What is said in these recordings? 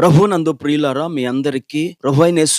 ప్రభునందు ప్రియులారా మీ అందరికీ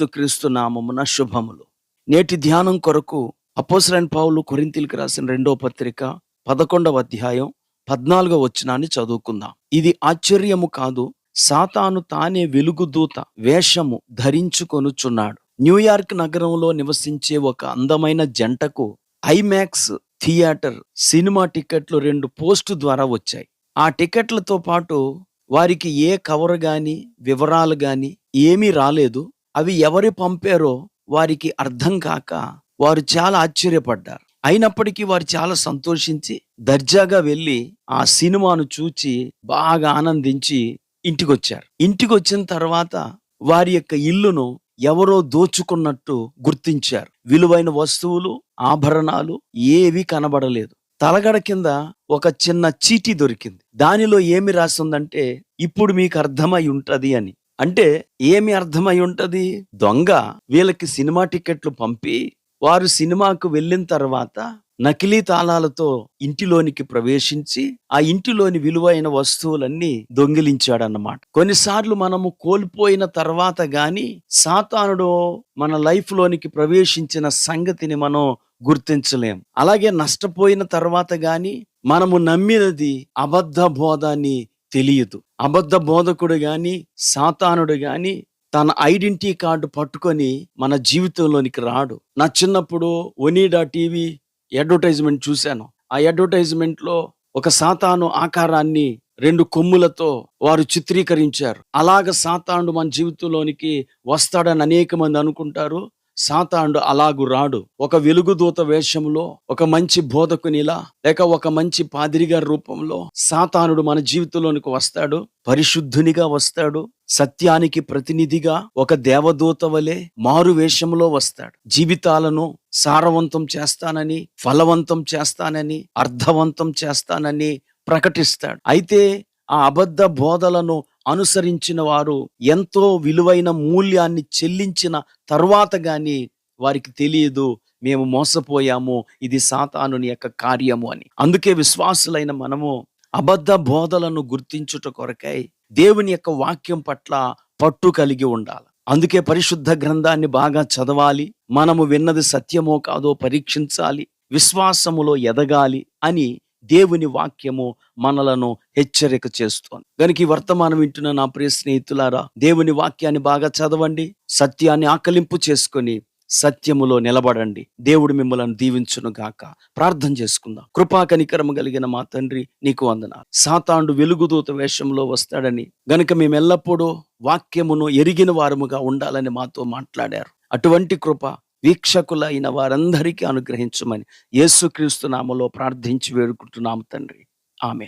క్రీస్తు నామమున శుభములు. నేటి ధ్యానం కొరకు అపోసరైన పావులు కొరింతిలికి రాసిన రెండో పత్రిక పదకొండవ అధ్యాయం పద్నాలుగవ వచనాన్ని చదువుకుందాం. ఇది ఆశ్చర్యము కాదు సాతాను తానే వెలుగుదూత వేషము ధరించుకొనుచున్నాడు. న్యూయార్క్ నగరంలో నివసించే ఒక అందమైన జంటకు ఐమాక్స్ థియేటర్ సినిమా టికెట్లు రెండు పోస్టు ద్వారా వచ్చాయి. ఆ టికెట్లతో పాటు వారికి ఏ కవర్ గాని వివరాలు గాని ఏమీ రాలేదు. అవి ఎవరు పంపారో వారికి అర్థం కాక వారు చాలా ఆశ్చర్యపడ్డారు. అయినప్పటికీ వారు చాలా సంతోషించి దర్జాగా వెళ్ళి ఆ సినిమాను చూచి బాగా ఆనందించి ఇంటికొచ్చారు. ఇంటికి వచ్చిన తర్వాత వారి యొక్క ఇల్లును ఎవరో దోచుకున్నట్టు గుర్తించారు. విలువైన వస్తువులు ఆభరణాలు ఏవి కనబడలేదు. తలగడ కింద ఒక చిన్న చీటీ దొరికింది. దానిలో ఏమి రాసిందంటే ఇప్పుడు మీకు అర్థమై ఉంటది అని. అంటే ఏమి అర్థమై ఉంటది? దొంగ వీళ్ళకి సినిమా టికెట్లు పంపి వారు సినిమాకు వెళ్ళిన తర్వాత నకిలీ తాళాలతో ఇంటిలోనికి ప్రవేశించి ఆ ఇంటిలోని విలువైన వస్తువులన్నీ దొంగిలించాడన్నమాట. కొన్నిసార్లు మనము కోల్పోయిన తర్వాత గాని సాతానుడు మన లైఫ్ లోనికి ప్రవేశించిన సంగతిని మనం గుర్తించలేం. అలాగే నష్టపోయిన తర్వాత గాని మనము నమ్మినది అబద్ధ బోధాన్ని తెలియదు. అబద్ధ బోధకుడు గాని సాతానుడు గాని తన ఐడెంటిటీ కార్డు పట్టుకొని మన జీవితంలోనికి రాడు. నా చిన్నప్పుడు ఒనీడా టీవీ అడ్వర్టైజ్మెంట్ చూశాను. ఆ అడ్వర్టైజ్మెంట్లో ఒక సాతాను ఆకారాన్ని రెండు కొమ్ములతో వారు చిత్రీకరించారు. అలాగ సాతాను మన జీవితంలోనికి వస్తాడని అనేక మంది అనుకుంటారు. సాతాండు అలాగు రాడు. ఒక వెలుగుదూత వేషంలో ఒక మంచి బోధకునిలా లేక ఒక మంచి పాదిరిగా రూపంలో సాతానుడు మన జీవితంలోనికి వస్తాడు. పరిశుద్ధునిగా వస్తాడు. సత్యానికి ప్రతినిధిగా ఒక దేవదూత వలె మారు వేషంలో వస్తాడు. జీవితాలను సారవంతం చేస్తానని ఫలవంతం చేస్తానని అర్థవంతం చేస్తానని ప్రకటిస్తాడు. అయితే ఆ అబద్ధ బోధలను అనుసరించిన వారు ఎంతో విలువైన మూల్యాన్ని చెల్లించిన తర్వాత కానీ వారికి తెలియదు మేము మోసపోయాము ఇది సాతానుని యొక్క కార్యము అని. అందుకే విశ్వాసులైన మనము అబద్ధ బోధలను గుర్తించుట కొరకై దేవుని యొక్క వాక్యం పట్ల పట్టు కలిగి ఉండాలి. అందుకే పరిశుద్ధ గ్రంథాన్ని బాగా చదవాలి మనము విన్నది సత్యమో కాదో పరీక్షించాలి విశ్వాసములో ఎదగాలి అని దేవుని వాక్యము మనలను హెచ్చరిక చేస్తోంది. కనుక ఈ వర్తమానం వింటున్న నా ప్రియ స్నేహితులారా దేవుని వాక్యాన్ని బాగా చదవండి సత్యాన్ని ఆకలింపు చేసుకొని సత్యములో నిలబడండి. దేవుడు మిమ్మల్ని దీవించును గాక ప్రార్థన చేసుకుందాం. కృపా కనికరము కలిగిన మా తండ్రి నీకు వందనాలు. సాతాండు వెలుగుదూత వేషంలో వస్తాడని గనుక మేము ఎల్లప్పుడూ వాక్యమును ఎరిగిన వారముగా ఉండాలని మాతో మాట్లాడారు. అటువంటి కృప వీక్షకులైన వారందరికీ అనుగ్రహించమని యేసుక్రీస్తు నామలో ప్రార్థించి వేడుకుంటున్నాము తండ్రి. ఆమె